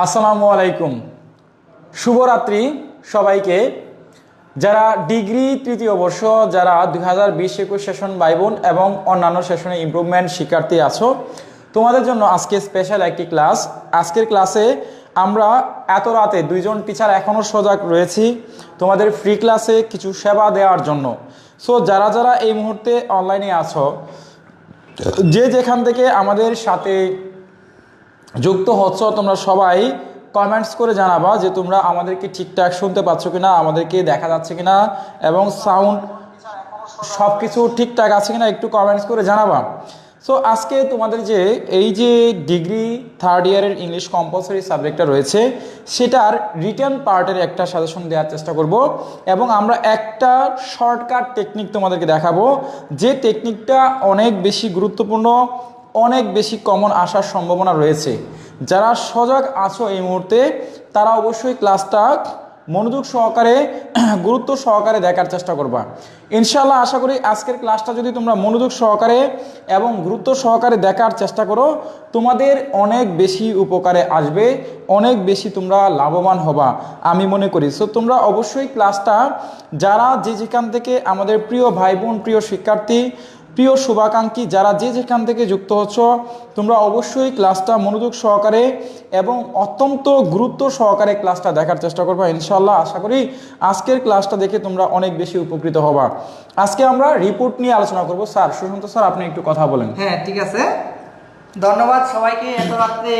আসসালামু আলাইকুম। শুভরাত্রি সবাইকে। যারা ডিগ্রি তৃতীয় বর্ষ, যারা দুই হাজার বিশ একুশ সেশন বাই বোন এবং অন্যান্য সেশনে ইমপ্রুভমেন্ট শিক্ষার্থী আছো, তোমাদের জন্য আজকে স্পেশাল একটি ক্লাস আজকের ক্লাসে আমরা এত রাতে দুইজন টিচার এখনও সজাগ রয়েছি তোমাদের ফ্রি ক্লাসে কিছু সেবা দেওয়ার জন্য। সো যারা যারা এই মুহূর্তে অনলাইনে আছো, যে যেখান থেকে আমাদের সাথে যুক্ত হচ্ছ, তোমরা সবাই কমেন্টস করে জানাবা যে তোমরা আমাদেরকে ঠিকঠাক শুনতে পাচ্ছ কিনা আমাদেরকে দেখা যাচ্ছে কিনা, এবং সাউন্ড সব কিছু ঠিকঠাক আছে কিনা একটু কমেন্টস করে জানাবা। সো আজকে তোমাদের যে এই যে ডিগ্রি থার্ড ইয়ারের ইংলিশ কম্পালসারি সাবজেক্টটা রয়েছে, সেটার রিটার্ন পার্টের একটা সাজেশন দেওয়ার চেষ্টা করব, এবং আমরা একটা শর্টকাট টেকনিক তোমাদেরকে দেখাবো, যে টেকনিকটা অনেক বেশি গুরুত্বপূর্ণ অনেক বেশি কমন আসার সম্ভাবনা রয়েছে। যারা সজাগ আছো এই মুহূর্তে, তারা অবশ্যই ক্লাসটা মনোযোগ সহকারে, গুরুত্ব সহকারে দেখার চেষ্টা করবা। ইনশাল্লাহ আশা করি আজকের ক্লাসটা যদি তোমরা মনোযোগ সহকারে এবং গুরুত্ব সহকারে দেখার চেষ্টা করো, তোমাদের অনেক বেশি উপকারে আসবে, অনেক বেশি তোমরা লাভবান হবা, আমি মনে করি। সো তোমরা অবশ্যই ক্লাসটা যারা যে যেখান থেকে আমাদের প্রিয় ভাই বোন প্রিয় শিক্ষার্থী প্রিয় শুভাকাঙ্ক্ষী, যারা যে যেখান থেকে যুক্ত হচ্ছ, তোমরা অবশ্যই ক্লাসটা মনোযোগ সহকারে এবং অত্যন্ত গুরুত্ব সহকারে ক্লাসটা দেখার চেষ্টা করবা ইনশাল্লাহ আশা করি আজকের ক্লাসটা দেখে তোমরা অনেক বেশি উপকৃত হবা। আজকে আমরা রিপোর্ট নিয়ে আলোচনা করব। স্যার, সুশান্ত স্যার, আপনি একটু কথা বলেন। হ্যাঁ ঠিক আছে। ধন্যবাদ সবাইকে। এত রাত্রে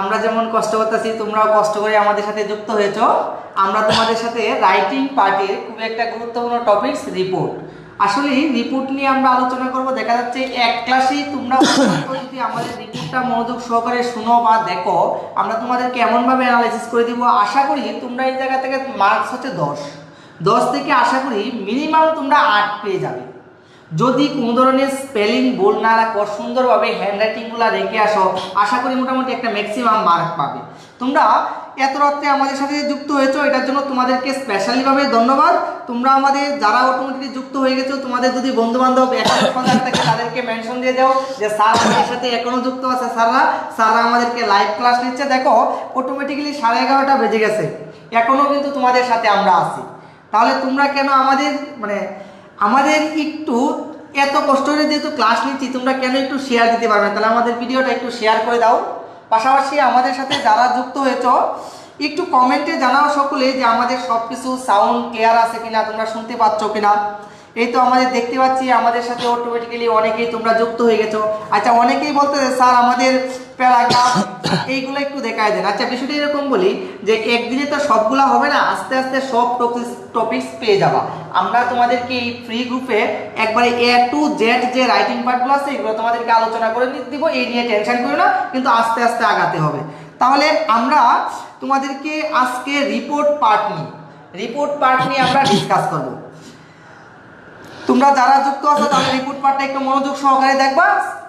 আমরা যেমন কষ্ট করতেছি, তোমরাও কষ্ট করে আমাদের সাথে যুক্ত হয়েছ। আমরা তোমাদের সাথে রাইটিং পার্টির খুব একটা গুরুত্বপূর্ণ টপিকস রিপোর্ট আসলে রিপোর্ট নিয়ে আমরা আলোচনা করব। দেখা যাচ্ছে এক ক্লাসেই তোমরা যদি আমাদের রিপোর্টটা মনোযোগ সহকারে শুনো বা দেখো, আমরা তোমাদেরকে এমনভাবে অ্যানালাইসিস করে দিব, আশা করি তোমরা এই জায়গা থেকে মার্কস হচ্ছে দশ। দশ থেকে আশা করি মিনিমাম তোমরা আট পেয়ে যাবে। যদি কোনো ধরনের স্পেলিং ভুল না রাখো, সুন্দরভাবে হ্যান্ড রাইটিংগুলো রেখে আসো, আশা করি মোটামুটি একটা ম্যাক্সিমাম মার্ক পাবে। তোমরা এত রাত্রে আমাদের সাথে যুক্ত হয়েছো, এটার জন্য তোমাদেরকে স্পেশালিভাবে ধন্যবাদ। তোমরা আমাদের যারা অটোমেটিকলি যুক্ত হয়ে গেছো, তোমাদের যদি বন্ধু বান্ধব এখনও সজাগ থাকে, তাদেরকে মেনশন দিয়ে দাও যে, স্যার, আমাদের সাথে এখনও যুক্ত আছে স্যাররা। স্যাররা আমাদেরকে লাইভ ক্লাস নিচ্ছে। দেখো অটোমেটিক্যালি সাড়ে এগারোটা বেজে গেছে। এখনও কিন্তু তোমাদের সাথে আমরা আছি। তাহলে তোমরা কেন আমাদের মানে আমাদের একটু এত কষ্ট করে যেহেতু ক্লাস নিচ্ছি, তোমরা কেন একটু শেয়ার দিতে পারবে? তাহলে আমাদের ভিডিওটা একটু শেয়ার করে দাও। পাশাপাশি আমাদের সাথে যারা যুক্ত হয়েছ, একটু কমেন্টে জানাও সকলে যে আমাদের সব কিছু সাউন্ড ক্লিয়ার আছে কিনা, তোমরা শুনতে পাচ্ছ কিনা। এই তো আমাদের দেখতে পাচ্ছি, আমাদের সাথে অটোমেটিক্যালি অনেকেই তোমরা যুক্ত হয়ে গেছো। আচ্ছা অনেকেই বলতে স্যার, আমাদের প্যারাগ্রাফ, এইগুলো একটু দেখায় দেন। আচ্ছা বিষয়টা এরকম বলি যে, একদিনে তো সবগুলা হবে না, আস্তে আস্তে সব টপিক্স টপিক্স পেয়ে যাবা। আমরা তোমাদেরকে এই ফ্রি গ্রুপে একবারে এ টু জেড যে রাইটিং পার্টগুলো আছে, এগুলো তোমাদেরকে আলোচনা করে দিব, এই নিয়ে টেনশন করো না, কিন্তু আস্তে আস্তে আগাতে হবে। তাহলে আমরা তোমাদেরকে আজকে রিপোর্ট পার্ট নিই। রিপোর্ট পার্ট নিয়ে আমরা ডিসকাস করব। তোমরা যারা যুক্ত আছো তাহলে রিপোর্ট পার্টটা একটু মনোযোগ সহকারে দেখবা।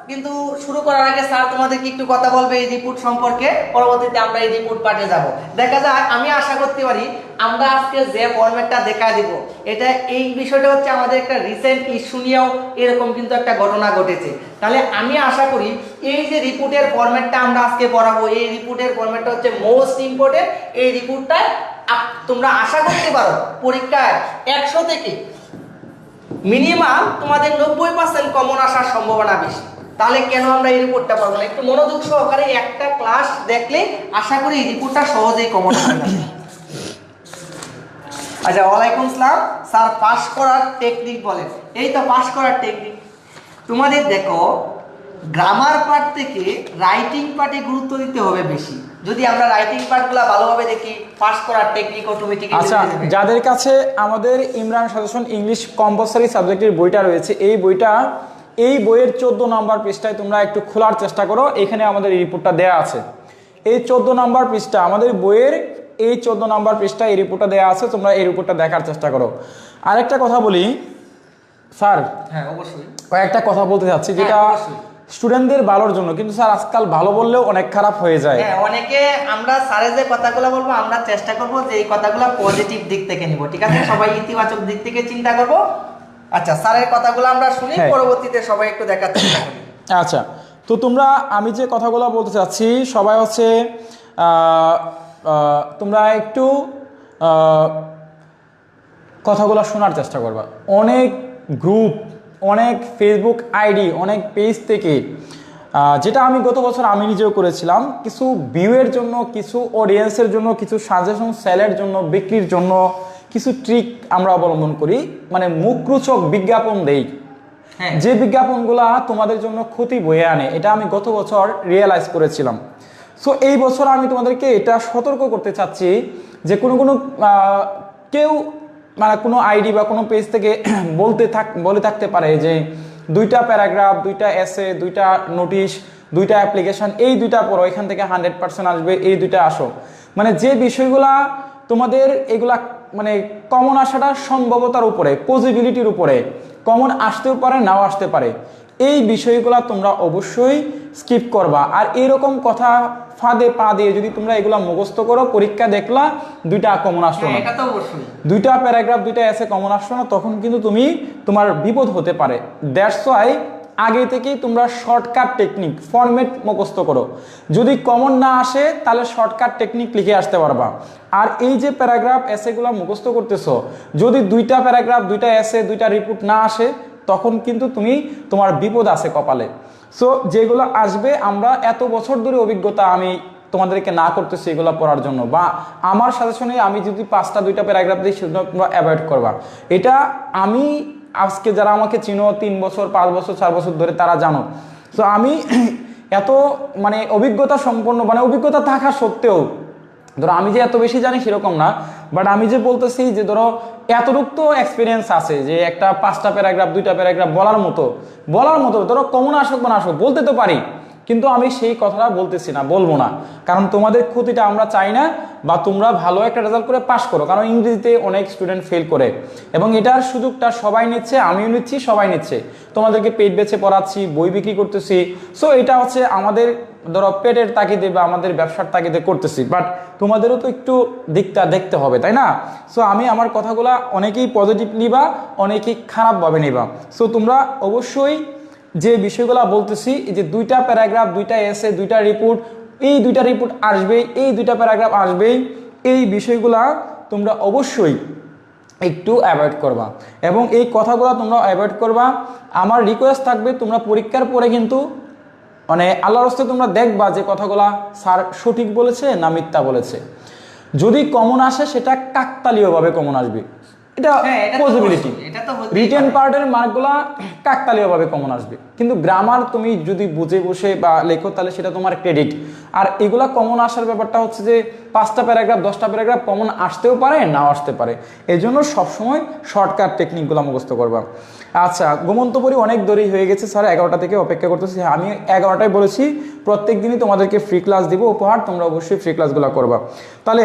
কিন্তু শুরু করার আগে স্যার তোমাদেরকে একটু কথা বলবে এই রিপোর্ট সম্পর্কে। পরবর্তীতে আমরা এই রিপোর্ট পার্টে যাব। দেখা যাক, আমি আশা করতে পারি আমরা আজকে যে ফরম্যাটটা দেখা দিব, এটা এই বিষয়টা হচ্ছে আমাদের একটা রিসেন্ট ইস্যু নিয়েও এরকম কিন্তু একটা ঘটনা ঘটেছে। তাহলে আমি আশা করি এই যে রিপোর্টের ফরম্যাটটা আমরা আজকে পড়াবো, এই রিপোর্টের ফরম্যাটটা হচ্ছে মোস্ট ইম্পর্টেন্ট এই রিপোর্টটা তোমরা আশা করতে পারো, পরীক্ষায় একশো থেকে মিনিমাম তোমাদের নব্বই পার্সেন্ট কমন আসার সম্ভাবনা বেশি। তাহলে কেন আমরা এই রিপোর্টটা পাবো না? একটু মনোযোগ সহকারে একটা ক্লাস দেখলে আশা করি এই রিপোর্টটা সহজেই কমন আচ্ছা ওয়ালাইকুম সালাম স্যার পাস করার টেকনিক বলেন। এই তো পাস করার টেকনিক তোমাদের দেখো গ্রামার পার্ট থেকে রাইটিং পার্টে গুরুত্ব দিতে হবে বেশি। যদি আমরা রাইটিং পার্টগুলো ভালোভাবে দেখি পাস করার টেকনিক অটোমেটিক আচ্ছা যাদের কাছে আমাদের ইমরান সাজেশন ইংলিশ কম্পালসারি সাবজেক্টের বইটা রয়েছে এই বইটা এই বইয়ের চোদ্দ নাম্বার পৃষ্ঠায় তোমরা একটু খোলার চেষ্টা করো এখানে আমাদের এই রিপোর্টটা দেওয়া আছে। এই চোদ্দ নাম্বার পৃষ্ঠা আমাদের বইয়ের এই চোদ্দ নাম্বার পৃষ্ঠায় এই রিপোর্টটা দেওয়া আছে তোমরা এই রিপোর্টটা দেখার চেষ্টা করো। আরেকটা কথা বলি স্যার হ্যাঁ অবশ্যই। কয়েকটা কথা বলতে চাচ্ছি যেটা হ্যাঁ। স্টুডেন্টদের ভালোর জন্য। কিন্তু স্যার আজকাল ভালো বললেও অনেক খারাপ হয়ে যায়। হ্যাঁ অনেকে আমরা স্যারের যে কথাগুলো বলব আমরা চেষ্টা করব যে এই কথাগুলো পজিটিভ দিক থেকে নিব ঠিক আছে? সবাই ইতিবাচক দিক থেকে চিন্তা করব। আচ্ছা স্যারের কথাগুলো আমরা শুনি হ্যাঁ। পরবর্তীতে সবাই একটু দেখার চেষ্টা করি। আচ্ছা তো তোমরা আমি যে কথাগুলো বলতে চাচ্ছি সবাই হচ্ছে তোমরা একটু কথাগুলো শোনার চেষ্টা করবা। অনেক গ্রুপ অনেক ফেসবুক আইডি অনেক পেজ থেকে যেটা আমি গত বছর আমি নিজেও করেছিলাম। কিছু ভিউয়ের জন্য কিছু অডিয়েন্সের জন্য কিছু সাজেশন সেলের জন্য বিক্রির জন্য কিছু ট্রিক আমরা অবলম্বন করি। মানে মুখরোচক বিজ্ঞাপন দেই। হ্যাঁ। যে বিজ্ঞাপনগুলা তোমাদের জন্য ক্ষতি বয়ে আনে এটা আমি গত বছর রিয়েলাইজ করেছিলাম। সো এই বছর আমি তোমাদেরকে এটা সতর্ক করতে চাচ্ছি যে কোনো কোনো কেউ মানে কোনো আইডি বা কোনো পেজ থেকে বলতে থাক, বলে থাকতে পারে যে দুইটা প্যারাগ্রাফ, দুইটা এসে, দুইটা নোটিশ, দুইটা অ্যাপ্লিকেশন, এই দুইটা পড়ো, এখান থেকে হান্ড্রেড পার্সেন্ট আসবে, এই দুইটা আসো। মানে যে বিষয়গুলা তোমাদের এগুলা মানে কমন আসাটা সম্ভবতার উপরে পজিবিলিটির উপরে কমন আসতেও পারে, নাও আসতে পারে। এই বিষয়গুলো তোমরা অবশ্যই স্কিপ করবা। আর এরকম কথা ফাঁদে পা দিয়ে যদি তোমরা এগুলা মুখস্থ করো পরীক্ষা দেখলা দুইটা কমন আসলো হ্যাঁ না অবশ্যই। দুইটা প্যারাগ্রাফ দুইটা এসে কমন আসলো না তখন কিন্তু তুমি তোমার বিপদ হতে পারে। দ্যাটস ওয়াই আগে থেকেই তোমরা শর্টকাট টেকনিক ফরম্যাট মুখস্থ করো। যদি কমন না আসে তাহলে শর্টকাট টেকনিক লিখে আসতে পারবা। আর এই যে প্যারাগ্রাফ এসেগুলো মুখস্থ করতেছো যদি দুইটা প্যারাগ্রাফ দুইটা এসে দুইটা রিপোর্ট না আসে তখন কিন্তু তুমি তোমার বিপদ আছে কপালে। সো যেগুলো আসবে, আমরা এত বছর ধরে অভিজ্ঞতা আমি তোমাদেরকে না করতেছি এগুলো পড়ার জন্য। বা আমার সাজেশনে আমি যদি পাঁচটা, দুইটা প্যারাগ্রাফ দিই সেগুলো তোমরা অ্যাভয়েড করবা। এটা আমি আজকে যারা আমাকে চিনো, তিন বছর, পাঁচ বছর, চার বছর ধরে তারা জানো। তো আমি এত মানে অভিজ্ঞতা সম্পন্ন মানে অভিজ্ঞতা থাকা সত্ত্বেও ধরো আমি যে এত বেশি জানি সেরকম না বাট আমি যে বলতেছি যে ধরো এতটুক তো এক্সপিরিয়েন্স আছে যে একটা পাঁচটা প্যারাগ্রাফ, দুইটা প্যারাগ্রাফ বলার মতো বলার মতো, ধরো কমন আসুক না আসুক, বলতে তো পারি। কিন্তু আমি সেই কথাটা বলতেছি না, বলব না। কারণ তোমাদের ক্ষতিটা আমরা চাই না বা তোমরা ভালো একটা রেজাল্ট করে পাশ করো। কারণ ইংরেজিতে অনেক স্টুডেন্ট ফেল করে। এবং এটার সুযোগটা সবাই নিচ্ছে, আমিও নিচ্ছি, সবাই নিচ্ছে। তোমাদেরকে পেট বেছে পড়াচ্ছি, বই বিক্রি করতেছি। সো এটা হচ্ছে আমাদের, ধরো, পেটের তাগিদে বা আমাদের ব্যবসার তাগিদে করতেছি। বাট তোমাদেরও তো একটু দিকটা দেখতে হবে, তাই না? সো আমি আমার কথাগুলা অনেকেই পজিটিভ নিবা, অনেকেই খারাপভাবে নিবা। সো তোমরা অবশ্যই যে বিষয়গুলো বলতেছি যে দুইটা প্যারাগ্রাফ, দুইটা এসে দুইটা রিপোর্ট এই দুইটা রিপোর্ট আসবেই, এই দুইটা প্যারাগ্রাফ আসবেই, এই বিষয়গুলা তোমরা অবশ্যই একটু অ্যাভয়েড করবা। এবং এই কথাগুলো তোমরা অ্যাভয়েড করবা। আমার রিকোয়েস্ট থাকবে, তোমরা পরীক্ষার পরে কিন্তু মানে আল্লাহর হস্তে তোমরা দেখবা যে কথাগুলা স্যার সঠিক বলেছে না মিথ্যা বলেছে। যদি কমন আসে, সেটা কাকতালীয়ভাবে কমন আসবে। এটা পসিবিলিটি এটা তো রিটেন পার্টের মার্কগুলা কাকতালীয়ভাবে কমন আসবে। কিন্তু গ্রামার তুমি যদি বুঝে বসে বা লেখো তাহলে সেটা তোমার ক্রেডিট আর এগুলা কমন আসার ব্যাপারটা হচ্ছে যে পাঁচটা প্যারাগ্রাফ দশটা প্যারাগ্রাফ কমন আসতেও পারে নাও আসতে পারে। এই জন্য সবসময় শর্টকাট টেকনিকগুলো মুখস্থ করবা। আচ্ছা গোমন্তপুরি অনেক দেরি হয়ে গেছে। স্যার এগারোটা থেকে অপেক্ষা করতেছি। হ্যাঁ, আমি এগারোটায় বলেছি প্রত্যেক দিনই তোমাদেরকে ফ্রি ক্লাস দিব। উপহার তোমরা অবশ্যই ফ্রি ক্লাসগুলো করবা। তাহলে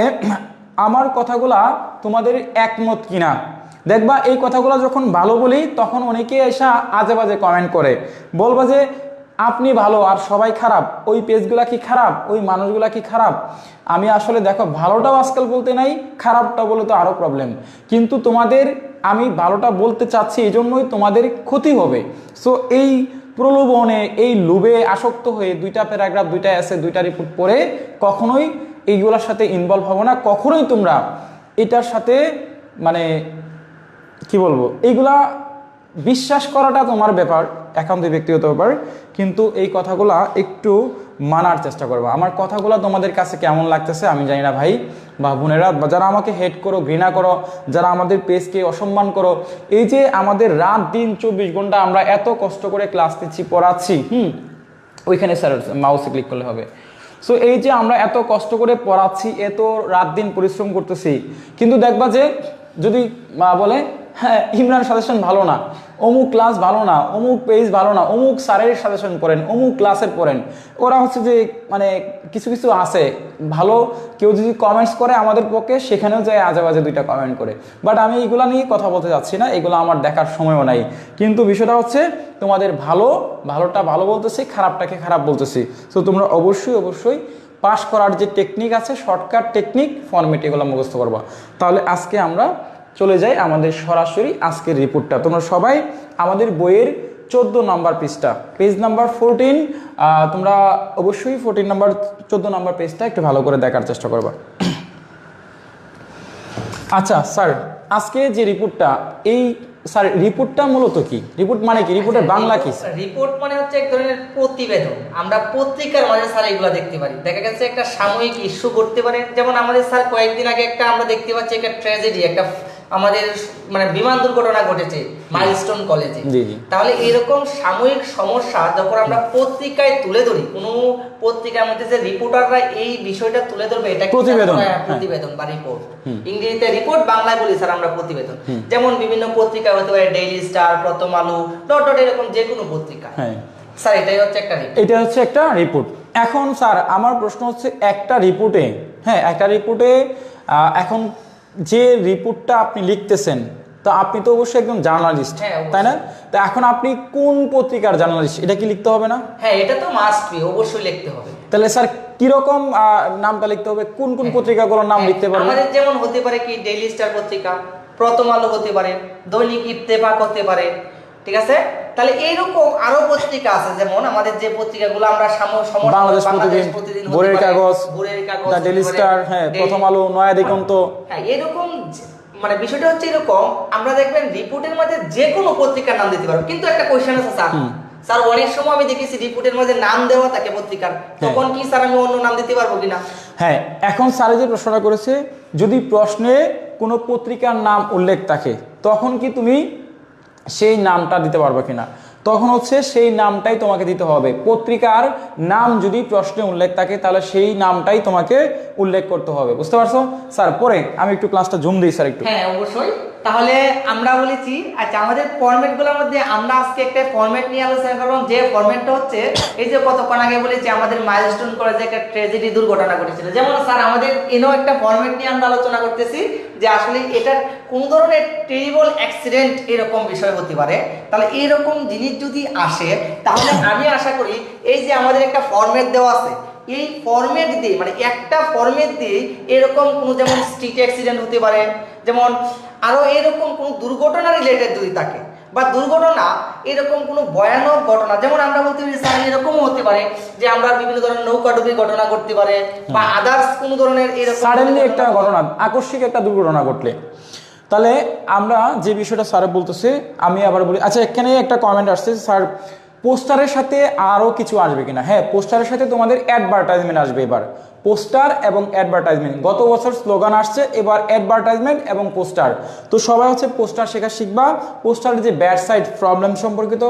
আমার কথাগুলা তোমাদের একমত কিনা? দেখবা, এই কথাগুলো যখন ভালো বলি, তখন অনেকে এসা আজে বাজে কমেন্ট করে। বলবা যে, আপনি ভালো আর সবাই খারাপ। ওই পেজগুলা কি খারাপ? ওই মানুষগুলা কি খারাপ? আমি আসলে দেখো, ভালোটাও আজকাল বলতে নাই, খারাপটা বলে তো আরও প্রবলেম কিন্তু তোমাদের, আমি ভালোটা বলতে চাচ্ছি এই জন্যই তোমাদের ক্ষতি হবে। সো এই প্রলোভনে, এই লোভে আসক্ত হয়ে দুইটা প্যারাগ্রাফ দুইটা এসে দুইটা রিপোর্ট পড়ে কখনোই এইগুলোর সাথে ইনভলভ হব না। কখনোই তোমরা এটার সাথে মানে কি বলব? এইগুলা বিশ্বাস করাটা তোমার ব্যাপার একান্ত ব্যক্তিগত ব্যাপার। কিন্তু এই কথাগুলা একটু মানার চেষ্টা করব। আমার কথাগুলো তোমাদের কাছে কেমন লাগতেছে আমি জানি না ভাই বা বোনেরা বা যারা আমাকে হেড করো ঘৃণা করো যারা আমাদের পেজকে অসম্মান করো এই যে আমাদের রাত দিন চব্বিশ ঘণ্টা আমরা এত কষ্ট করে ক্লাস দিচ্ছি পড়াচ্ছি হুম ওইখানে স্যার মাউসে ক্লিক করলে হবে। সো এই যে আমরা এত কষ্ট করে পড়াচ্ছি, এত রাত দিন পরিশ্রম করতেছি, কিন্তু দেখবা যে যদি বলে হ্যাঁ ইমরান সাজেশন ভালো না। অমুক ক্লাস ভালো না, অমুক পেজ ভালো না, অমুক স্যারের সাজেশন পড়েন, অমুক ক্লাসের পড়েন। ওরা হচ্ছে যে মানে কিছু কিছু আছে, ভালো। কেউ যদি কমেন্টস করে আমাদের পক্ষে, সেখানেও যায় আজে বাজে দুইটা কমেন্ট করে। বাট আমি এইগুলা নিয়ে কথা বলতে যাচ্ছি না, এগুলো আমার দেখার সময়ও নাই। কিন্তু বিষয়টা হচ্ছে, তোমাদের ভালো, ভালোটা ভালো বলতেছি, খারাপটাকে খারাপ বলতেছি। তো তোমরা অবশ্যই অবশ্যই পাশ করার যে টেকনিক আছে শর্টকাট টেকনিক ফর্মেট এগুলো মুখস্থ করবা। তাহলে আজকে আমরা চলে যাই আমাদের সরাসরি আজকের রিপোর্টটা। তোমরা সবাই আমাদের বইয়ের চোদ্দ নাম্বার পেজটা পেজ নাম্বার ফোরটিন তোমরা অবশ্যই ফোরটিন নাম্বার চোদ্দ নাম্বার পেজটা একটু ভালো করে দেখার চেষ্টা করবা। আচ্ছা স্যার আজকে যে রিপোর্টটা এই স্যার রিপোর্টটা মূলত কি? রিপোর্ট মানে কি? রিপোর্টের বাংলা কি রিপোর্ট মানে হচ্ছে এক ধরনের প্রতিবেদন। আমরা পত্রিকার মাঝে স্যার এগুলো দেখতে পারি। দেখা গেছে একটা সাময়িক ইস্যু করতে পারে। যেমন আমাদের স্যার কয়েকদিন আগে একটা আমরা দেখতে পাচ্ছি একটা ট্র্যাজেডি একটা আমাদের মানে বিমান দুর্ঘটনা ঘটেছে মাইলস্টোন কলেজে। তাহলে এরকম সাময়িক সমস্যা যখন আমরা পত্রিকায় তুলে ধরি কোনো পত্রিকার মধ্যে যে রিপোর্টাররা এই বিষয়টা তুলে ধরবে এটা প্রতিবেদন, আমরা- হ্যাঁ। প্রতিবেদন বা রিপোর্ট ইংরেজিতে রিপোর্ট বাংলায় বলি স্যার আমরা প্রতিবেদন। যেমন বিভিন্ন পত্রিকা হতে পারে ডেইলি স্টার প্রথম আলো ডট ডট এরকম যে কোনো পত্রিকা। হ্যাঁ। স্যার এটাই হচ্ছে একটা এটা হচ্ছে একটা রিপোর্ট এখন স্যার আমার প্রশ্ন হচ্ছে একটা রিপোর্টে হ্যাঁ একটা রিপোর্টে এখন যে রিপোর্টটা আপনি লিখতেছেন তো আপনি তো অবশ্যই একজন জার্নালিস্ট হ্যাঁ, তাই না? তো এখন আপনি কোন পত্রিকার জার্নালিস্ট এটা কি লিখতে হবে না? হ্যাঁ এটা তো মাস্ট বি অবশ্যই লিখতে হবে। তাহলে স্যার কীরকম নামটা লিখতে হবে? কোন কোন পত্রিকাগুলোর নাম লিখতে পারবেন? আমাদের যেমন হতে পারে কি ডেইলি স্টার পত্রিকা প্রথম আলো হতে পারে দৈনিক ইত্তেফাক হতে পারে ঠিক আছে? তাহলে এইরকম আরও পত্রিকা আছে যেমন আমাদের যে পত্রিকাগুলো আমরা বাংলাদেশ প্রতিদিন ভোরের কাগজ ভোরের কাগজ দ্য হতে ডেলি স্টার হ্যাঁ প্রথম আলো নয়া দিগন্ত। হ্যাঁ এরকম মানে বিষয়টা হচ্ছে এরকম আমরা দেখবেন রিপোর্টের মধ্যে যে কোনো পত্রিকার নাম দিতে পারব কিন্তু একটা কোয়েশ্চেন আছে স্যার। স্যার অনেক সময় আমি দেখেছি রিপোর্টের মধ্যে নাম দেওয়া থাকে পত্রিকার। তখন কি স্যার আমি অন্য নাম দিতে পারব কিনা? হ্যাঁ এখন স্যারে যে প্রশ্নটা করেছে যদি প্রশ্নে কোনো পত্রিকার নাম উল্লেখ থাকে তখন কি তুমি সেই নামটা দিতে পারবে কিনা। তখন হচ্ছে সেই নামটাই তোমাকে দিতে হবে। পত্রিকার নাম যদি প্রশ্নে উল্লেখ থাকে, তাহলে সেই নামটাই তোমাকে উল্লেখ করতে হবে। বুঝতে পারছ? স্যার, পরে আমি একটু ক্লাসটা জুম দিই, স্যার, একটু। হ্যাঁ অবশ্যই। তাহলে আমরা বলেছি আচ্ছা আমাদের ফরম্যাটগুলোর মধ্যে আমরা আজকে একটা ফরম্যাট নিয়ে আলোচনা করব যে ফরম্যাটটা হচ্ছে, এই যে কতক্ষণ আগে বলেছি, আমাদের মাইলস্টোন কলেজে একটা ট্র্যাজেডি দুর্ঘটনা ঘটেছিল। যেমন, স্যার, আমাদের এনেও একটা ফরম্যাট নিয়ে আমরা আলোচনা করতেছি, যে আসলে এটার কোন ধরনের টেরিবল অ্যাক্সিডেন্ট এরকম বিষয় হতে পারে। তাহলে এইরকম জিনিস যদি আসে, তাহলে আমি আশা করি, এই যে আমাদের একটা ফরম্যাট দেওয়া আছে এই ফরম্যাট দিয়ে মানে একটা ফরম্যাট দিয়ে এরকম কোনো যেমন স্ট্রিট অ্যাক্সিডেন্ট হতে পারে যেমন আরও এরকম কোনো দুর্ঘটনা রিলেটেড যদি থাকে বা দুর্ঘটনা এরকম কোনো ভয়ানক ঘটনা যেমন আমরা বলতে পারি স্যার এরকমও হতে পারে যে আমরা বিভিন্ন ধরনের নৌকাডুবির ঘটনা ঘটতে পারে বা আদার্স কোনো ধরনের এরকম সাডেনলি একটা ঘটনা আকস্মিক একটা দুর্ঘটনা ঘটলে। তাহলে আমরা যে বিষয়টা স্যার বলতেছে আমি আবার বলি আচ্ছা এখানে একটা কমেন্ট আসছে স্যার পোস্টারের সাথে আরও কিছু আসবে কিনা? হ্যাঁ পোস্টারের সাথে তোমাদের অ্যাডভার্টাইজমেন্ট আসবে এবার। পোস্টার এবং অ্যাডভার্টাইজমেন্ট গত বছর স্লোগান আসছে, এবার অ্যাডভার্টাইজমেন্ট এবং পোস্টার। তো সবাই হচ্ছে পোস্টার শেখা শিখবা। পোস্টারের যে ব্যাড সাইড প্রবলেম সম্পর্কিত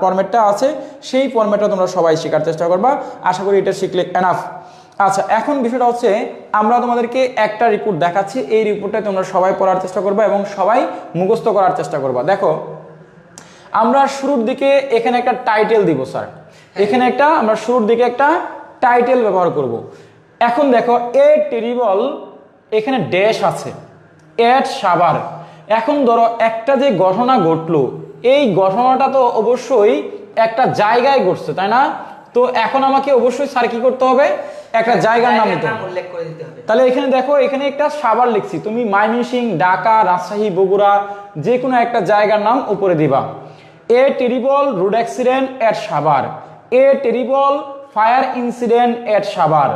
ফর্মেটটা আছে, সেই ফর্মেটটা তোমরা সবাই শেখার চেষ্টা করবা। আশা করি এটা শিখলে এনাফ আচ্ছা এখন বিষয়টা হচ্ছে, আমরা তোমাদেরকে একটা রিপোর্ট দেখাচ্ছি। এই রিপোর্টটা তোমরা সবাই পড়ার চেষ্টা করবা এবং সবাই মুখস্থ করার চেষ্টা করবা। দেখো আমরা শুরুর দিকে এখানে একটা টাইটেল দিব স্যার এখানে একটা আমরা শুরুর দিকে একটা টাইটেল ব্যবহার করব। এখন দেখো এ টেরিবল এখানে ড্যাশ আছে এট সাবার এখন ধরো একটা যে ঘটনা ঘটলো এই ঘটনাটা তো অবশ্যই একটা জায়গায় ঘটছে তাই না? তো এখন আমাকে অবশ্যই স্যার কি করতে হবে? একটা জায়গার নাম দিতে হবে। উল্লেখ করে দিতে হবে। তাহলে এখানে দেখো এখানে একটা সাবার লিখছি। তুমি মাইমিসিং ঢাকা রাজশাহী বগুড়া যে কোনো একটা জায়গার নাম উপরে দিবা। A terrible road accident at Savar a terrible fire incident at Savar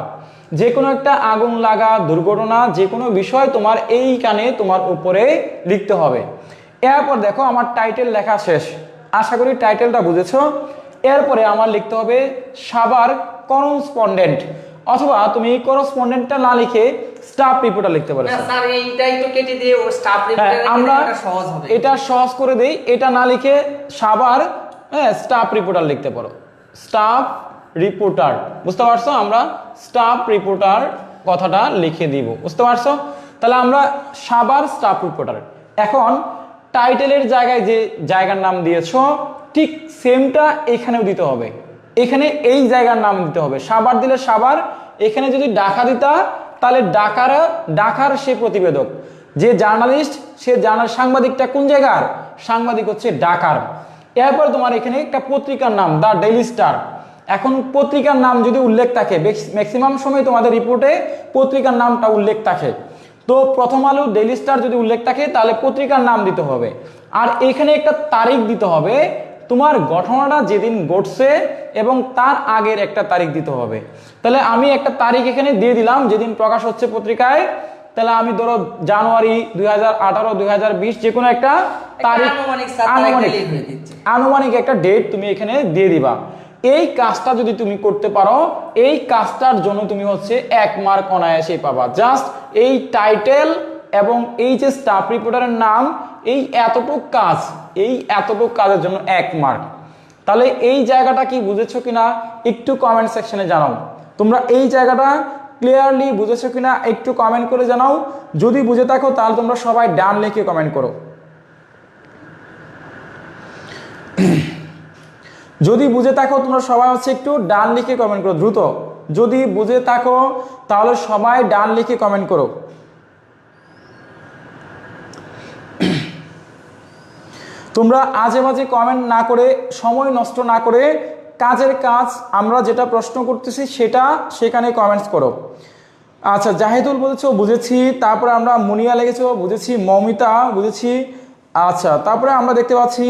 যে কোনো একটা আগুন লাগা দুর্ঘটনা যে কোনো বিষয় তোমার এইখানে তোমার উপরে লিখতে হবে। এরপর দেখো আমার টাইটেল লেখা শেষ। আশা করি টাইটেলটা বুঝেছ। এরপরে আমার লিখতে হবে সাভার করসপন্ডেন্ট অথবা তুমি করসপন্ডেন্টটা না লিখে স্টাফ রিপোর্টার লিখতে পারো স্যার এইটা একটু কেটে দিয়ে ও স্টাফ হ্যাঁ আমরা সহজ হবে। এটা সহজ করে দেই এটা না লিখে সাবার হ্যাঁ স্টাফ রিপোর্টার লিখতে পারো। স্টাফ রিপোর্টার বুঝতে পারছ? আমরা স্টাফ রিপোর্টার কথাটা লিখে দিব বুঝতে পারছ? তাহলে আমরা সাবার স্টাফ রিপোর্টার এখন টাইটেলের জায়গায় যে জায়গার নাম দিয়েছ ঠিক সেমটা এখানেও দিতে হবে। এখানে এই জায়গার নাম দিতে হবে। সাবার দিলে সাবার এখানে যদি ডাকা দিতা তাহলে ডাকার ডাকার সে প্রতিবেদক। যে জার্নালিস্ট, সে জার্নাল সাংবাদিকটা কোন জায়গার? সাংবাদিক হচ্ছে ডাকার। এরপর তোমার এখানে একটা পত্রিকার নাম, দ্য ডেইলি স্টার। এখন পত্রিকার নাম যদি উল্লেখ থাকে ম্যাক্সিমাম সময় তোমাদের রিপোর্টে পত্রিকার নামটা উল্লেখ থাকে। তো প্রথম আলো ডেইলি স্টার যদি উল্লেখ থাকে, তাহলে পত্রিকার নাম দিতে হবে। আর এখানে একটা তারিখ দিতে হবে তোমার ঘটনাটা যেদিন ঘটছে এবং তার আগের একটা তারিখ দিতে হবে। তাহলে আমি একটা তারিখ এখানে দিয়ে দিলাম যেদিন প্রকাশ হচ্ছে পত্রিকায়। তাহলে আমি ধরো জানুয়ারি দুই হাজার আঠারো দুই হাজার বিশ যে কোনো একটা তারিখ আনুমানিক আনুমানিক একটা ডেট তুমি এখানে দিয়ে দিবা। এই কাজটা যদি তুমি করতে পারো এই কাজটার জন্য তুমি হচ্ছে এক মার্ক অনায়াসেই পাবা। জাস্ট এই টাইটেল এবং এই যে স্টাফ রিপোর্টারের নাম, এই এতটুক কাজ, এই এতটুক কাজের জন্য এক মার্ক তাহলে এই জায়গাটা কি বুঝেছ কিনা, একটু কমেন্ট সেকশনে জানাও। তোমরা এই জায়গাটা ক্লিয়ারলি বুঝেছ কিনা, একটু কমেন্ট করে জানাও। যদি বুঝে থাকো, তাহলে তোমরা সবাই ডান লিখে কমেন্ট করো। যদি বুঝে থাকো, তোমরা সবাই হচ্ছে একটু ডান লিখে কমেন্ট করো, দ্রুত। যদি বুঝে থাকো, তাহলে সবাই ডান লিখে কমেন্ট করো। তোমরা আজে মাঝে কমেন্ট না করে, সময় নষ্ট না করে কাজের কাজ আমরা যেটা প্রশ্ন করতেছি সেটা সেখানে কমেন্টস করো। আচ্ছা জাহিদুল বলেছ, বুঝেছি। তারপরে আমরা মুনিয়া লেগেছো, বুঝেছি। মমিতা, বুঝেছি। আচ্ছা তারপরে আমরা দেখতে পাচ্ছি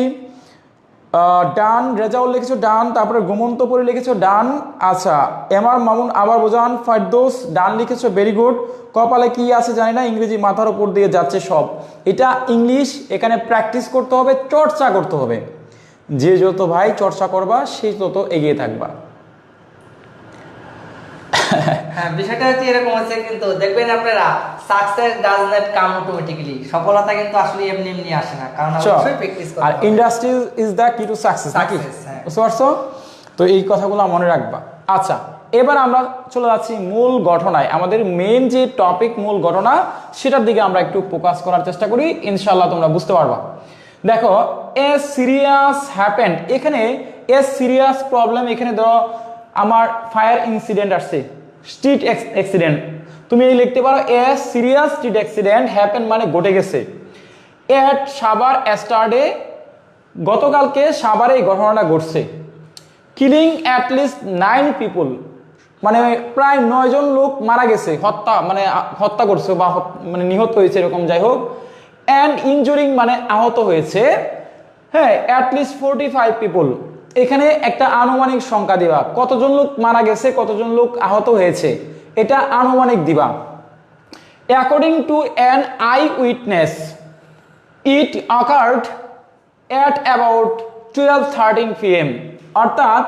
ডান, রেজাউল লিখেছো ডান, তারপরে গোমন্তপুরি লিখেছো ডান আচ্ছা এমআর মামুন আবার বোঝান, ফারদোস, ডান লিখেছো ভেরি গুড কপালে কি আছে জানি না, ইংরেজি মাথার উপর দিয়ে যাচ্ছে সব। এটা ইংলিশ, এখানে প্র্যাকটিস করতে হবে, চর্চা করতে হবে। যে যত ভাই চর্চা করবা, সে তত এগিয়ে থাকবা। হ্যাঁ বিষয়টা হচ্ছে এরকম আছে কিন্তু দেখবেন আপনারা success does not come automatically সফলতা কিন্তু আসলে এমনি এমনি আসে না কারণ আচ্ছা, অবশ্যই প্র্যাকটিস করতে আর industry is the key to success নাকি? হ্যাঁ। বুঝতে পারছ? তো এই কথাগুলো মনে রাখবা। আচ্ছা এবার আমরা চলে যাচ্ছি মূল ঘটনায় আমাদের মেন যে টপিক মূল ঘটনা সেটার দিকে আমরা একটু ফোকাস করার চেষ্টা করি। ইনশাল্লাহ তোমরা বুঝতে পারবা। দেখো এ সিরিয়াস হ্যাপেন্ড এখানে এ সিরিয়াস প্রবলেম এখানে ধরো আমার ফায়ার ইনসিডেন্ট আসছে স্ট্রিট অ্যাক্সিডেন্ট তুমি লিখতে পারো a serious street accident happen মানে ঘটে গেছে। এট সাবার স্টারডে গতকালকে সাভারে এই ঘটনাটা ঘটছে। Killing at least nine people মানে প্রায় নয়জন লোক মারা গেছে, হত্যা মানে হত্যা করছে বা মানে নিহত হয়েছে এরকম যাই হোক। অ্যান্ড ইনজুরিং মানে আহত হয়েছে। হ্যাঁ at least forty five people এখানে একটা আনুমানিক সংখ্যা দিবা। কতজন লোক মারা গেছে, কতজন লোক আহত হয়েছে? এটা আনুমানিক দিবা। According to an eyewitness it occurred at about twelve thirteen PM অর্থাৎ,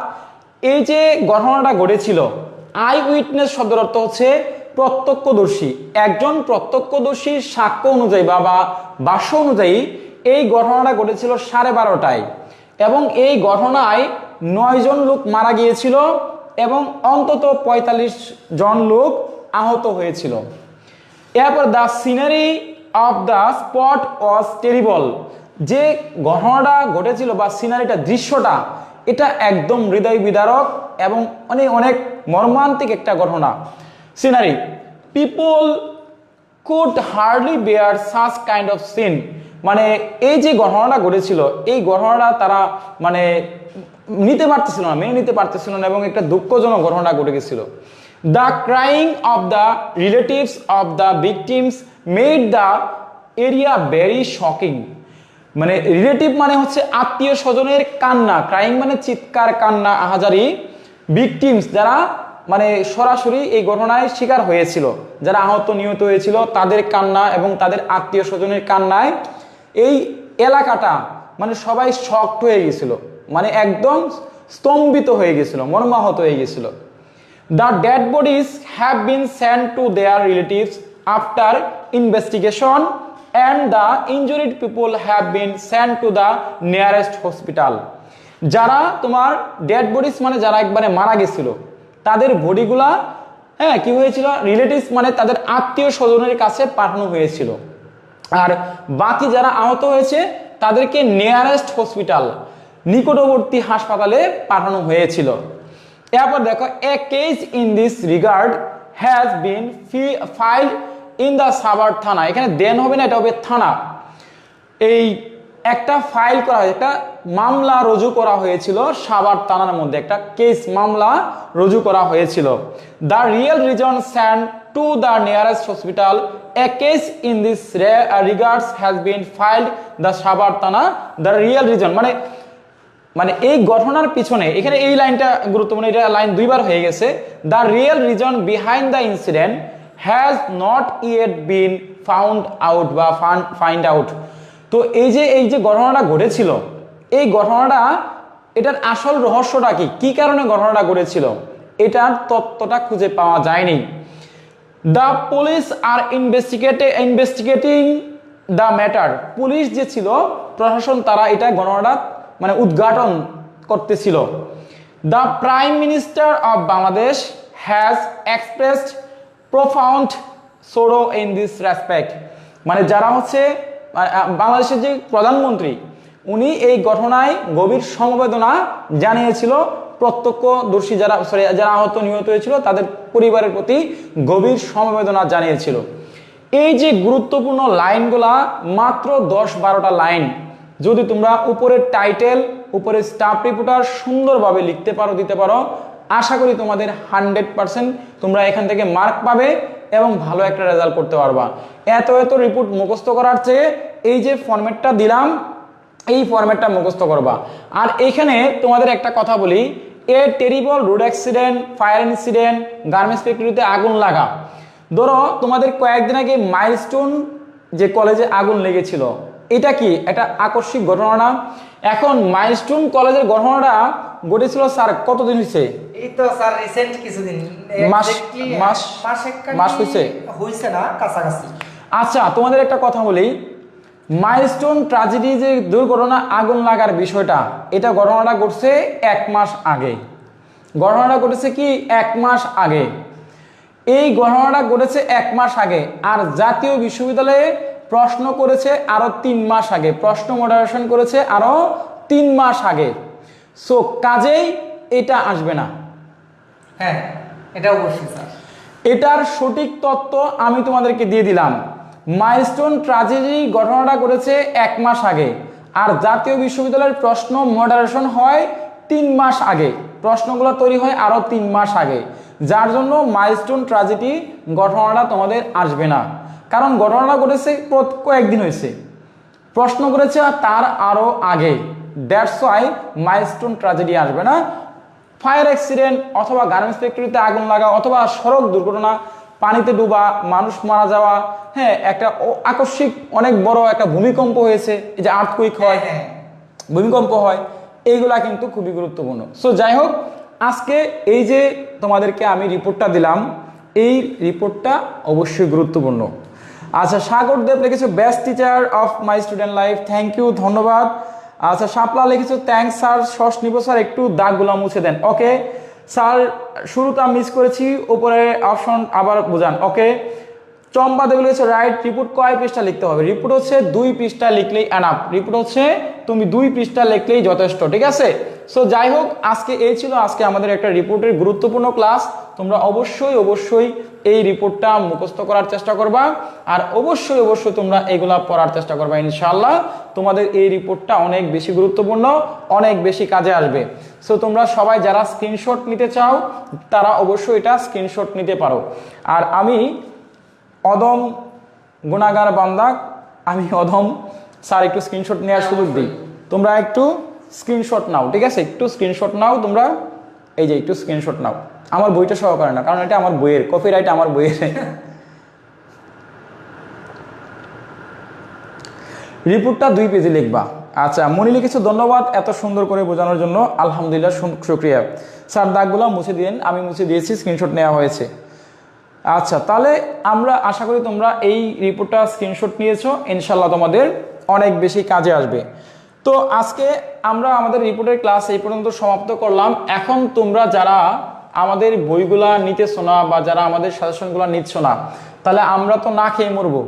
এই যে ঘটনাটা ঘটেছিল আই উইটনেস শব্দের অর্থ হচ্ছে প্রত্যক্ষদর্শী। একজন প্রত্যক্ষদর্শীর সাক্ষ্য অনুযায়ী বা ভাষ্য অনুযায়ী এই ঘটনাটা ঘটেছিল সাড়ে বারোটায়। এবং এই ঘটনায় নয়জন লোক মারা গিয়েছিল এবং অন্তত পঁয়তাল্লিশ জন লোক আহত হয়েছিল। এরপর the scenery of the spot was terrible. যে ঘটনাটা ঘটেছিল বা সিনারিটা দৃশ্যটা, এটা একদম হৃদয় বিদারক এবং অনেক অনেক মর্মান্তিক একটা ঘটনা। Scenery people could hardly bear such kind of scene মানে এই যে ঘটনাটা ঘটেছিল, এই ঘটনাটা তারা মানে নিতে পারতেছিল না, মেনে নিতে পারতেছিল না এবং একটা দুঃখজনক ঘটনা ঘটে গেছিল। The crying of the relatives of the victims made the area very shocking মানে রিলেটিভ মানে হচ্ছে আত্মীয় স্বজনের কান্না। ক্রাইং মানে চিৎকার, কান্না, আহাজারি। ভিকটিমস যারা মানে সরাসরি এই ঘটনায় শিকার হয়েছিল, যারা আহত, নিহত হয়েছিল, তাদের কান্না এবং তাদের আত্মীয় স্বজনের কান্নায় এই এলাকাটা মানে সবাই শকড হয়ে গেছিল মানে একদম স্তম্ভিত হয়ে গেছিল, মর্মাহত হয়ে গেছিল। The dead bodies have been send to their relatives after investigation and the injured people have been send to the nearest hospital যারা তোমার ডেড বডিজ মানে যারা একবারে মারা গেছিল, তাদের বডিগুলা হ্যাঁ কি হয়েছিল? রিলেটিভস মানে তাদের আত্মীয় স্বজনের কাছে পাঠানো হয়েছিল। আর বাকি যারা আহত হয়েছে, তাদেরকে নিয়ারেস্ট হসপিটাল নিকটবর্তী হাসপাতালে পাঠানো হয়েছিল। এরপর দেখো a case in this regard has been file in the Savar thana. এখানে দেন হবে না, এটা হবে থানা। এই একটা ফাইল করা হয়েছে একটা মামলা রুজু করা হয়েছিল সাবার থানার মধ্যে। একটা কেস মামলা রুজু করা হয়েছিল। The real reason send to the nearest hospital a case in this regards has been filed the Savar thana the real reason মানে মানে এই ঘটনার পিছনে, এখানে এই লাইনটা গুরুত্বপূর্ণ, এটা লাইন দুইবার হয়ে গেছে। The real reason behind the incident has not yet been found out বা ফাইন্ড আউট তো এই যে এই যে ঘটনাটা ঘটেছিল, এই ঘটনাটা এটার আসল রহস্যটা কি? কি কারণে ঘটনাটা ঘটেছিল? এটার তত্ত্বটা খুঁজে পাওয়া যায়নি। The police are investigate investigating the matter police যে ছিল, প্রশাসন তারা এটা গণনাটা মানে উদ্ঘাটন করতেছিল। The prime minister of Bangladesh has expressed profound sorrow in this respect মানে যারা হচ্ছে বাংলাদেশের যে প্রধানমন্ত্রী, উনি এই ঘটনায় গভীর সমবেদনা জানিয়েছিল। প্রত্যক্ষদর্শী যারা সরি যারা আহত, নিহত হয়েছিল, তাদের পরিবারের প্রতি গভীর সমবেদনা জানিয়েছিল। এই যে গুরুত্বপূর্ণ লাইনগুলা, মাত্র দশ বারোটা লাইন, যদি তোমরা উপরের টাইটেল, উপরের স্টাফ রিপোর্টার সুন্দরভাবে লিখতে পারো, দিতে পারো, আশা করি তোমাদের হান্ড্রেড পার্সেন্ট তোমরা এখান থেকে মার্ক পাবে এবং ভালো একটা রেজাল্ট করতে পারবা। এত এত রিপোর্ট মুখস্থ করার চেয়ে এই যে ফরম্যাটটা দিলাম এই ফরম্যাটটা মুখস্থ করবা। আর এখানে তোমাদের একটা কথা বলি a terrible road accident fire incident garments ফ্যাক্টরিতে আগুন লাগা। ধরো তোমাদের কয়েকদিন আগে মাইলস্টোন যে কলেজে আগুন লেগেছিল এটা কি? একটা আকস্মিক ঘটনা না? এখন মাইলস্টোন কলেজের ঘটনাটা ঘটেছিল স্যার কতদিন হয়েছে এই তো স্যার রিসেন্ট কিছুদিন। মাস- মাস- হইছে? হইছে না কাছাকাছি। আচ্ছা তোমাদের একটা কথা বলি মাইলস্টোন ট্রাজেডি যে দুর্ঘটনা আগুন লাগার বিষয়টা এটা ঘটনাটা ঘটছে এক মাস আগে। ঘটনাটা ঘটেছে কি এক মাস আগে? এই ঘটনাটা ঘটেছে এক মাস আগে আর জাতীয় বিশ্ববিদ্যালয়ে প্রশ্ন করেছে আরও তিন মাস আগে প্রশ্ন মডারেশন করেছে আরও তিন মাস আগে। সো কাজেই এটা আসবে না। হ্যাঁ এটা অবশ্যই স্যার। এটার সঠিক তত্ত্ব আমি তোমাদেরকে দিয়ে দিলাম। মাইলস্টোন ট্রাজেডি ঘটনাটা করেছে এক মাস আগে। আর জাতীয় বিশ্ববিদ্যালয়ের প্রশ্ন মডারেশন হয় তিন মাস আগে। প্রশ্নগুলো তৈরি হয় আরও তিন মাস আগে। যার জন্য মাইলস্টোন ট্রাজেডি ঘটনাটা তোমাদের আসবে না। কারণ ঘটনাটা ঘটেছে কয়েকদিন হয়েছে। প্রশ্ন করেছে তার আরও আগে। দ্যাটস ওয়াই মাইলস্টোন ট্রাজেডি আসবে না। ফায়ার অ্যাক্সিডেন্ট অথবা গার্মেন্টস ফ্যাক্টরিতে আগুন লাগা অথবা সড়ক দুর্ঘটনা পানিতে ডুবা মানুষ মারা যাওয়া হ্যাঁ একটা আকস্মিক অনেক বড় একটা ভূমিকম্প হয়েছে এই যে আর্থকুইক হয় হ্যাঁ ভূমিকম্প হয় এইগুলা কিন্তু খুবই গুরুত্বপূর্ণ। সো যাই হোক আজকে এই যে তোমাদেরকে আমি রিপোর্টটা দিলাম এই রিপোর্টটা অবশ্যই গুরুত্বপূর্ণ। আচ্ছা সাগর দেব লিখেছো best teacher of my student life thank you ধন্যবাদ। আচ্ছা শাপলা লিখেছো থ্যাংকস স্যার শস নিব স্যার একটু দাগগুলো মুছে দেন। ওকে স্যার শুরুটা মিস করেছি ওপরে অপশন আবার বোঝান ওকে চম্পা দেবে লিখেছে রাইট রিপোর্ট কয় পৃষ্ঠা লিখতে হবে? রিপোর্ট হচ্ছে দুই পৃষ্ঠা লিখলেই অ্যানাপ রিপোর্ট হচ্ছে তুমি দুই পৃষ্ঠা লিখলেই যথেষ্ট, ঠিক আছে? সো যাই হোক, আজকে এই ছিল আজকে আমাদের একটা রিপোর্টের গুরুত্বপূর্ণ ক্লাস তোমরা অবশ্যই অবশ্যই এই রিপোর্টটা মুখস্থ করার চেষ্টা করবা। আর অবশ্যই অবশ্যই তোমরা এগুলা পড়ার চেষ্টা করবা ইনশাল্লাহ তোমাদের এই রিপোর্টটা অনেক বেশি গুরুত্বপূর্ণ, অনেক বেশি কাজে আসবে। সো তোমরা সবাই যারা স্ক্রিনশট নিতে চাও, তারা অবশ্যই এটা স্ক্রিনশট নিতে পারো। আর আমি অদম গুণাগার বান্দা আমি অদম। স্যার একটু স্ক্রিনশট নেওয়ার সুযোগ দিই। তোমরা একটু স্ক্রিনশট নাও ঠিক আছে? একটু স্ক্রিনশট নাও তোমরা এই যে একটু স্ক্রিনশট নাও। আমার বইটা সহকারে না কারণ এটা আমার বইয়ের কপিরাইট আমার বইয়ের। রিপোর্টটা দুই পেজে লিখবা। আচ্ছা মনি লিখেছে ধন্যবাদ এত সুন্দর করে বোঝানোর জন্য। আলহামদুলিল্লাহ শুক্রিয়া। স্যার দাগগুলো মুছে দিন আমি মুছে দিয়েছি স্ক্রিনশট নেওয়া হয়েছে। আচ্ছা তাহলে আমরা আশা করি তোমরা এই রিপোর্টটা স্ক্রিনশট নিয়েছো। ইনশাল্লাহ তোমাদের অনেক বেশি কাজে আসবে। তো আজকে আমরা আমাদের রিপোর্টের ক্লাস এই পর্যন্ত সমাপ্ত করলাম। এখন তোমরা যারা আমাদের বইগুলা নিতেছো না বা যারা আমাদের সাজেশনগুলো নিচ্ছ না, তাহলে আমরা তো না খেয়ে মরবো।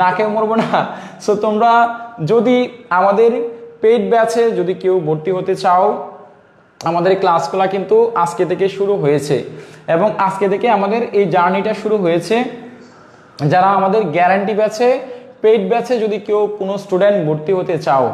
না খেয়ে মরবো না। সো তোমরা যদি আমাদের পেইড ব্যাচে যদি কেউ ভর্তি হতে চাও আমাদের ক্লাসগুলো কিন্তু আজকে থেকে শুরু হয়েছে। এবং আজকে থেকে আমাদের এই জার্নিটা শুরু হয়েছে। যারা আমাদের গ্যারান্টি ব্যাচে, পেইড ব্যাচে যদি কেউ কোনো স্টুডেন্ট ভর্তি হতে চাও,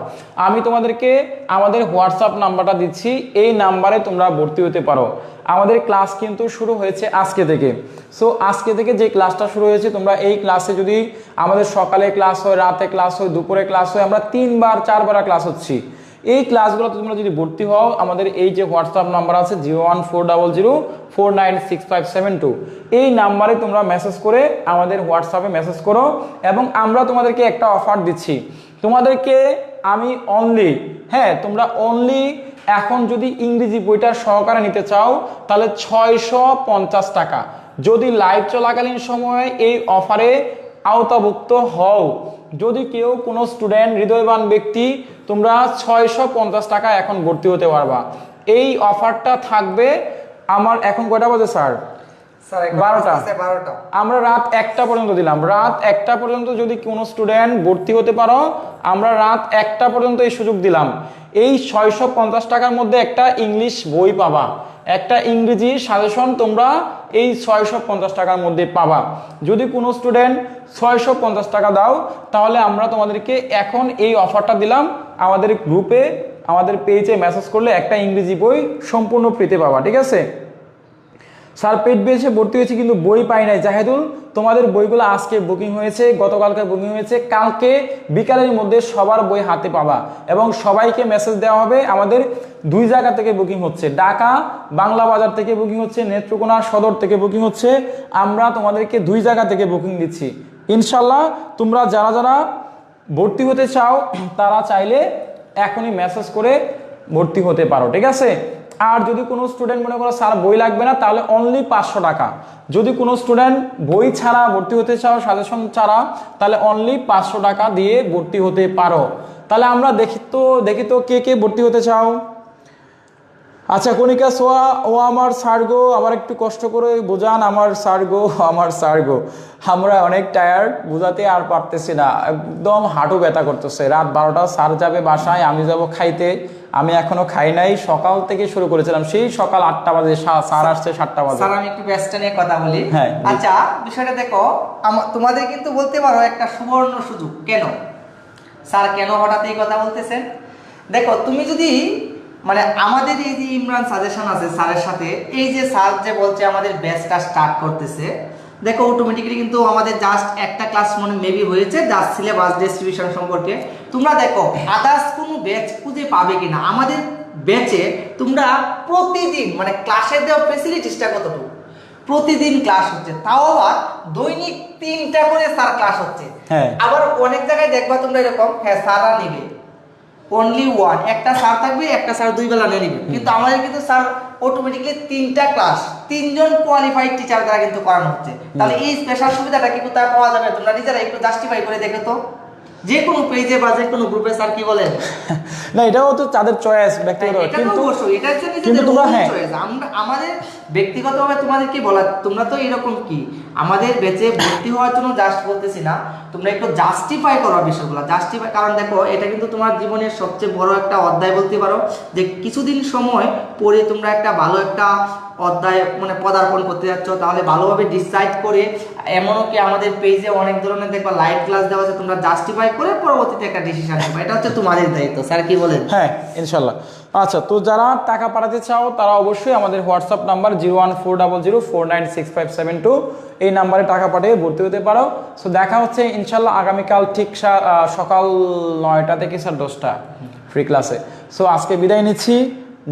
আমি তোমাদেরকে আমাদের হোয়াটসঅ্যাপ নাম্বারটা দিচ্ছি। এই নাম্বারে তোমরা ভর্তি হতে পারো। আমাদের ক্লাস কিন্তু শুরু হয়েছে আজকে থেকে। সো আজকে থেকে যে ক্লাসটা শুরু হয়েছে, তোমরা এই ক্লাসে যদি আমাদের সকালে ক্লাস হয়, রাতে ক্লাস হয়, দুপুরে ক্লাস হয়, আমরা তিনবার, চারবার ক্লাস হচ্ছি। এই ক্লাসগুলোতে তোমরা যদি ভর্তি হও, আমাদের এই যে হোয়াটসঅ্যাপ নাম্বার আছে zero one four double zero four nine six five seven two এই নাম্বারে তোমরা মেসেজ করে আমাদের হোয়াটসঅ্যাপে মেসেজ করো এবং আমরা তোমাদেরকে একটা অফার দিচ্ছি। তোমাদেরকে আমি অনলি হ্যাঁ তোমরা অনলি এখন যদি ইংরেজি বইটা সহকারে নিতে চাও, তাহলে ছয়শো পঞ্চাশ টাকা। যদি লাইভ চলাকালীন সময়ে এই অফারে আওতাভুক্ত হও, যদি কেউ কোনো স্টুডেন্ট হৃদয়বান ব্যক্তি তোমরা ছয়শো পঞ্চাশ টাকা এখন ভর্তি হতে পারবা। এই অফারটা থাকবে আমার এখন কয়টা বাজে স্যার। বারোটা। আমরা রাত একটা পর্যন্ত দিলাম। রাত একটা পর্যন্ত যদি কোনো স্টুডেন্ট ভর্তি হতে পারো আমরা রাত একটা পর্যন্ত এই সুযোগ দিলাম। এই ছয়শো পঞ্চাশ টাকার মধ্যে একটা ইংলিশ বই পাবা। একটা ইংরেজি সাজেশন তোমরা এই ছয়শো পঞ্চাশ টাকার মধ্যে পাবা। যদি কোনো স্টুডেন্ট ছয়শো পঞ্চাশ টাকা দাও, তাহলে আমরা তোমাদেরকে এখন এই অফারটা দিলাম। আমাদের গ্রুপে আমাদের পেজে মেসেজ করলে একটা ইংরেজি বই সম্পূর্ণ পেতে পাবা, ঠিক আছে? স্যার, পেট বেছে ভর্তি হয়েছে, কিন্তু বই পাই নাই। জাহেদুল, তোমাদের বইগুলো আজকে বুকিং হয়েছে, গতকালকে বুকিং হয়েছে, কালকে বিকালের মধ্যে সবার বই হাতে পাবা এবং সবাইকে মেসেজ দেওয়া হবে। আমাদের দুই জায়গা থেকে বুকিং হচ্ছে, ঢাকা, বাংলা বাজার থেকে বুকিং হচ্ছে, নেত্রকোনা সদর থেকে বুকিং হচ্ছে। আমরা তোমাদেরকে দুই জায়গা থেকে বুকিং দিচ্ছি। ইনশাল্লাহ তোমরা যারা যারা ভর্তি হতে চাও, তারা চাইলে এখনই মেসেজ করে ভর্তি হতে পারো, ঠিক আছে? আর যদি কোনো স্টুডেন্ট মনে করো স্যার বই লাগবে না, তাহলে অনলি পাঁচশো টাকা। যদি কোনো স্টুডেন্ট বই ছাড়া ভর্তি হতে চাও সাজেশন ছাড়া, তাহলে অনলি পাঁচশো টাকা দিয়ে ভর্তি হতে পারো। তাহলে আমরা দেখি তো দেখি তো কে কে ভর্তি হতে চাও। আচ্ছা কণিকা সোয়া, ও আমার সার্গো আবার একটু কষ্ট করে বোঝান, আমার সার্গো আমার সার্গো আমরা অনেক টায়ার্ড বোঝাতে আর পারতেছি না। একদম হাঁটু ব্যথা করতেছে। রাত বারোটা, স্যার যাবে বাসায়, আমি যাব খাইতে। আমি এখনও খাই নাই। সকাল থেকে শুরু করেছিলাম। সেই সকাল আটটা বাজে সা- স্যার আসছে সাতটা বাজে। স্যার আমি একটু ব্যস্ত নিয়ে কথা বলি। হ্যাঁ, আচ্ছা বিষয়টা দেখো তোমাদের কিন্তু বলতে পারো একটা সুবর্ণ সুযোগ। কেন? স্যার কেন হঠাৎ এই কথা বলতেছেন দেখো তুমি যদি মানে আমাদের এই যে ইমরান সাজেশন আছে স্যারের সাথে এই যে স্যার যে বলছে আমাদের ব্যাচটা স্টার্ট করতেছে দেখো অটোমেটিক্যালি কিন্তু আমাদের জাস্ট একটা ক্লাস মনে মেবি হয়েছে জাস্ট সিলেবাস ডিস্ট্রিবিউশন সম্পর্কে। তোমরা দেখো আদার্স কোনো ব্যাচ খুঁজে পাবে কিনা? আমাদের ব্যাচে তোমরা প্রতিদিন মানে ক্লাসের দেওয়া ফেসিলিটিসটা কতটুকু? প্রতিদিন ক্লাস হচ্ছে। তাও আবার দৈনিক তিনটা করে স্যার ক্লাস হচ্ছে। হ্যাঁ। আবার অনেক জায়গায় দেখবা তোমরা এরকম হ্যাঁ স্যাররা নিবে। অনলি ওয়ান একটা স্যার থাকবে একটা স্যার দুই বেলা নিয়ে নিবে। কিন্তু আমাদের কিন্তু স্যার অটোমেটিকলি তিনটা ক্লাস তিনজন কোয়ালিফাইড টিচার দ্বারা কিন্তু করানো হচ্ছে। তাহলে এই স্পেশাল সুবিধাটা কি কোথায় পাওয়া যাবে তোমরা নিজেরা একটু জাস্টিফাই করে দেখো তো। যে কোনো পেজে বা যে কোনো গ্রুপে স্যার কি বলেন না এটাও তো তাদের চয়েস ব্যক্তিগত। কিন্তু অবশ্যই। এটা হচ্ছে কিন্তু তোমরা হ্যাঁ। আমাদের ব্যক্তিগতভাবে তোমাদের কি বলা তোমরা তো এরকম কি? আমাদের বেঁচে ভর্তি হওয়ার জন্য জাস্ট বলতেছি না। তোমরা একটু জাস্টিফাই করো বিষয়গুলো। জাস্টিফাই কারণ দেখো, এটা কিন্তু তোমার জীবনের সবচেয়ে বড় একটা অধ্যায় বলতে পারো। যে কিছুদিন সময় পরে তোমরা একটা ভালো একটা অধ্যায় মানে পদার্পণ করতে যাচ্ছ। তাহলে ভালোভাবে ডিসাইড করে, এমনও কি আমাদের পেজে অনেক ধরনের দেখবা লাইভ ক্লাস দেওয়া আছে, তোমরা জাস্টিফাই করে পরবর্তীতে একটা ডিসিশন নেবে। এটা হচ্ছে তোমাদের দায়িত্ব। স্যার কি বলেন? হ্যাঁ ইনশাল্লাহ আচ্ছা তো যারা টাকা পাঠাতে চাও তারা অবশ্যই আমাদের WhatsApp number zero one four double zero four nine six five seven two এই নাম্বারে টাকা পাঠিয়ে ভর্তি হতে পারো। সো দেখা হচ্ছে ইনশাল্লাহ আগামীকাল ঠিক সকাল নয়টা থেকে স্যার দশটা ফ্রি ক্লাসে সো আজকে বিদায় নিচ্ছি।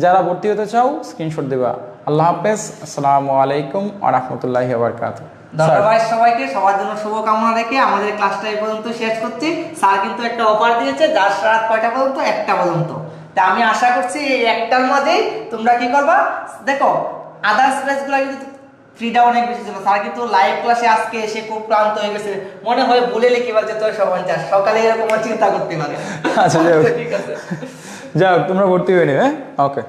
যারা ভর্তি হতে চাও স্ক্রিনশট দেবা। আল্লাহ হাফেজ। আসসালামু আলাইকুম আ রহমতুল্লাহি ধন্যবাদ সবাইকে। সবার জন্য শুভকামনা রেখে আমাদের ক্লাসটা এই পর্যন্ত শেষ করছি। স্যার কিন্তু একটা অফার দিয়েছে যার রাত কয়টা পর্যন্ত? একটা পর্যন্ত। তা আমি আশা করছি এই একটার মধ্যে তোমরা কি করবা? দেখো আদার্স ক্লাসগুলো কিন্তু ফ্রিটা অনেক বেশি ছিল। স্যার কিন্তু লাইভ ক্লাসে আজকে এসে খুব ক্লান্ত হয়ে গেছে। মনে হয় বলে লিখে বলছে তোর সবাই চাস সকালে এরকম চিন্তা করতে পারে। আচ্ছা, যাই হোক। তোমরা ভর্তি হয়ে নেবে ওকে